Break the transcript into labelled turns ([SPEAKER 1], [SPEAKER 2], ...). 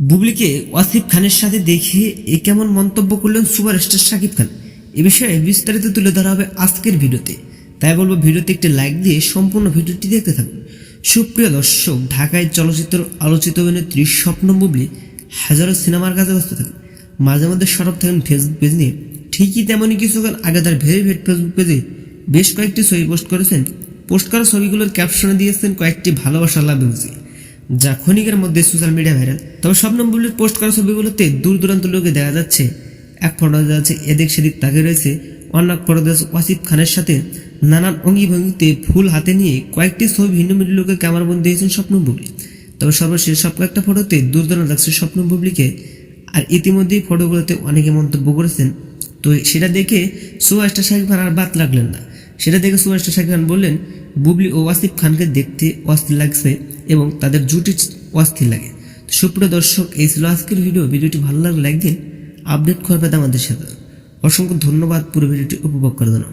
[SPEAKER 1] বুবলিকে ওয়াসিফ খানের সাথে দেখে এ কেমন মন্তব্য করলেন সুপারস্টার শাকিব খান? এ বিষয়ে বিস্তারিত তুলে ধরা হবে আজকের ভিডিওতে। তাই বলব, ভিডিওতে একটি লাইক দিয়ে সম্পূর্ণ ভিডিওটি দেখতে থাকুন। সুপ্রিয় দর্শক, ঢাকায় চলচ্চিত্র আলোচিত অভিনেত্রী স্বপ্ন বুবলি হাজারো সিনেমার কাজে ব্যস্ত থাকেন। মাঝে মধ্যে সরব থাকেন ফেসবুক পেজ নিয়ে। ঠিকই তেমনই কিছুক্ষণ আগে তার ভেরিফাইড ফেসবুক পেজে বেশ কয়েকটি ছবি পোস্ট করেছেন। পোস্ট করা ছবিগুলোর ক্যাপশনে দিয়েছেন কয়েকটি ভালোবাসা লাভ ইমোজি যা ক্ষণিকের মধ্যে সোশ্যাল মিডিয়া ভাইরাল তবে স্বপ্ন বুবলির পোস্ট করা ছবিগুলোতে দূর দূরান্ত লোকে দেখা যাচ্ছে। এক ফটো দেখা যাচ্ছে এদিক সেদিক তাকে রয়েছে অন্য ফটো দেখা ওয়াসিফ খানের সাথে নানান অঙ্গি ভঙ্গিতে ফুল হাতে নিয়ে কয়েকটি ছবি ভিন্ন ভিন্ন লোকে ক্যামেরাবন্দি দিয়েছেন স্বপ্ন বুবলি। তবে সর্বশেষ সব কয়েকটা ফটোতে দূর দূরান্ত লাগছে স্বপ্ন বুবলিকে। আর ইতিমধ্যেই ফটোগুলোতে অনেকে মন্তব্য করেছেন। তো সেটা দেখে সুভাষটা শাকিব খান আর বাদ লাগলেন না। সেটা দেখে সুভাষটা শাকিব খান বললেন, বুবলি ও ওয়াসিফ খানকে দেখতে অস্থির লাগছে এবং তাদের জুটি অস্থির লাগে। সুপ্রিয় দর্শক, এই ছিল আজকের ভিডিও ভিডিওটি ভালো লাগলে একদিন আপডেট করবে আমাদের সাথে অসংখ্য ধন্যবাদ। পুরো ভিডিওটি উপভোগ করার জন্য